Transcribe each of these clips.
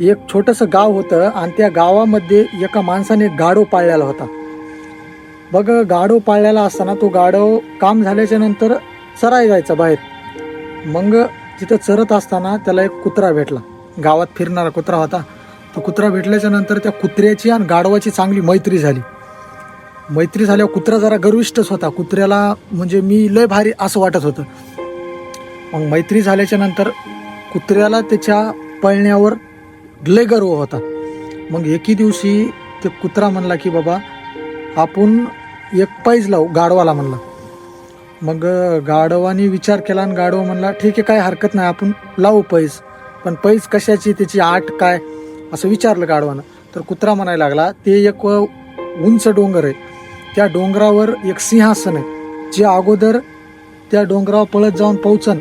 एक छोटंसं गाव होतं आणि त्या गावामध्ये एका माणसाने एक गाढव पाळलेला होता. बघ गाढव पाळलेला असताना तो गाढव काम झाल्याच्यानंतर चराय जायचा बाहेर. मग तिथं चरत असताना त्याला एक कुत्रा भेटला. गावात फिरणारा कुत्रा होता. तो कुत्रा भेटल्याच्या नंतर त्या कुत्र्याची आणि गाढवाची चांगली मैत्री झाली. मैत्री झाल्यावर कुत्रा जरा गर्विष्ठच होता. कुत्र्याला म्हणजे मी लय भारी असं वाटत होतं. मग मैत्री झाल्याच्यानंतर कुत्र्याला त्याच्या पळण्यावर लय गर्व होता. मग एके दिवशी ते कुत्रा म्हणला की बाबा आपण एक पैज लावू गाढवाला म्हणला. मग गाढवाने विचार केला आणि गाढवा म्हणला ठीक आहे काय हरकत नाही आपण लावू पैज पण पैज कशाची त्याची आट काय असं विचारलं गाढवानं. तर कुत्रा म्हणायला लागला ते एक उंच डोंगर आहे. त्या डोंगरावर एक सिंहासन आहे. जे अगोदर त्या डोंगरावर पळत जाऊन पोहोचन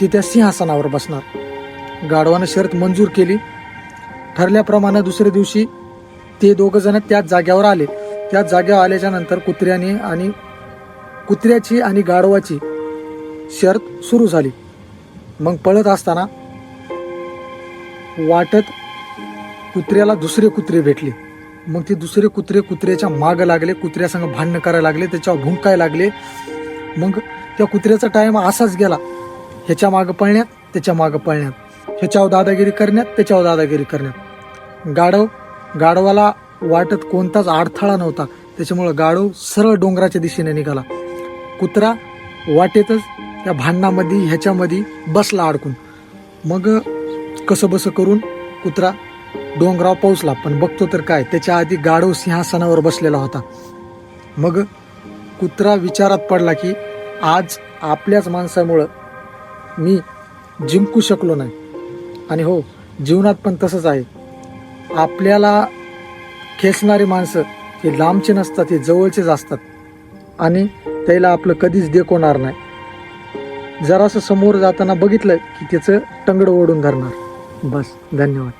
ती त्या सिंहासनावर बसणार. गाढवानं शर्त मंजूर केली. ठरल्याप्रमाणे दुसऱ्या दिवशी ते दोघं जण त्याच जाग्यावर आले. त्याच जाग्यावर आल्याच्यानंतर कुत्र्याने आणि कुत्र्याची आणि गाढवाची शर्त सुरू झाली. मग पळत असताना वाटत कुत्र्याला दुसरे कुत्रे भेटले. मग ते दुसरे कुत्रे कुत्र्याच्या मागं लागले कुत्र्यासंग भांडणं करायला लागले त्याच्यावर भुंकायला लागले. मग त्या कुत्र्याचा टाईम असाच गेला. ह्याच्या मागं पळण्यात त्याच्या मागं पळण्यात. ह्याच्यावर दादागिरी करण्यात त्याच्यावर दादागिरी करण्यात. गाढव गाढवाला वाटत कोणताच अडथळा नव्हता. त्याच्यामुळं गाढव सरळ डोंगराच्या दिशेने निघाला. कुत्रा वाटेतच त्या भांडणामध्ये ह्याच्यामध्ये बसला अडकून. मग कसं बसं करून कुत्रा डोंगरावर पोहोचला. पण बघतो तर काय त्याच्या आधी गाढव सिंहासनावर बसलेला होता. मग कुत्रा विचारात पडला की आज आपल्याच माणसामुळं मी जिंकू शकलो नाही. आणि हो जीवनात पण तसंच आहे. आपल्याला खेचणारी माणसं हे लांबचे नसतात हे जवळचेच असतात. आणि त्याला आपलं कधीच देखवणार नाही. जरासं समोर जाताना बघितलं की त्याचं टंगड ओढून धरणार. बस धन्यवाद.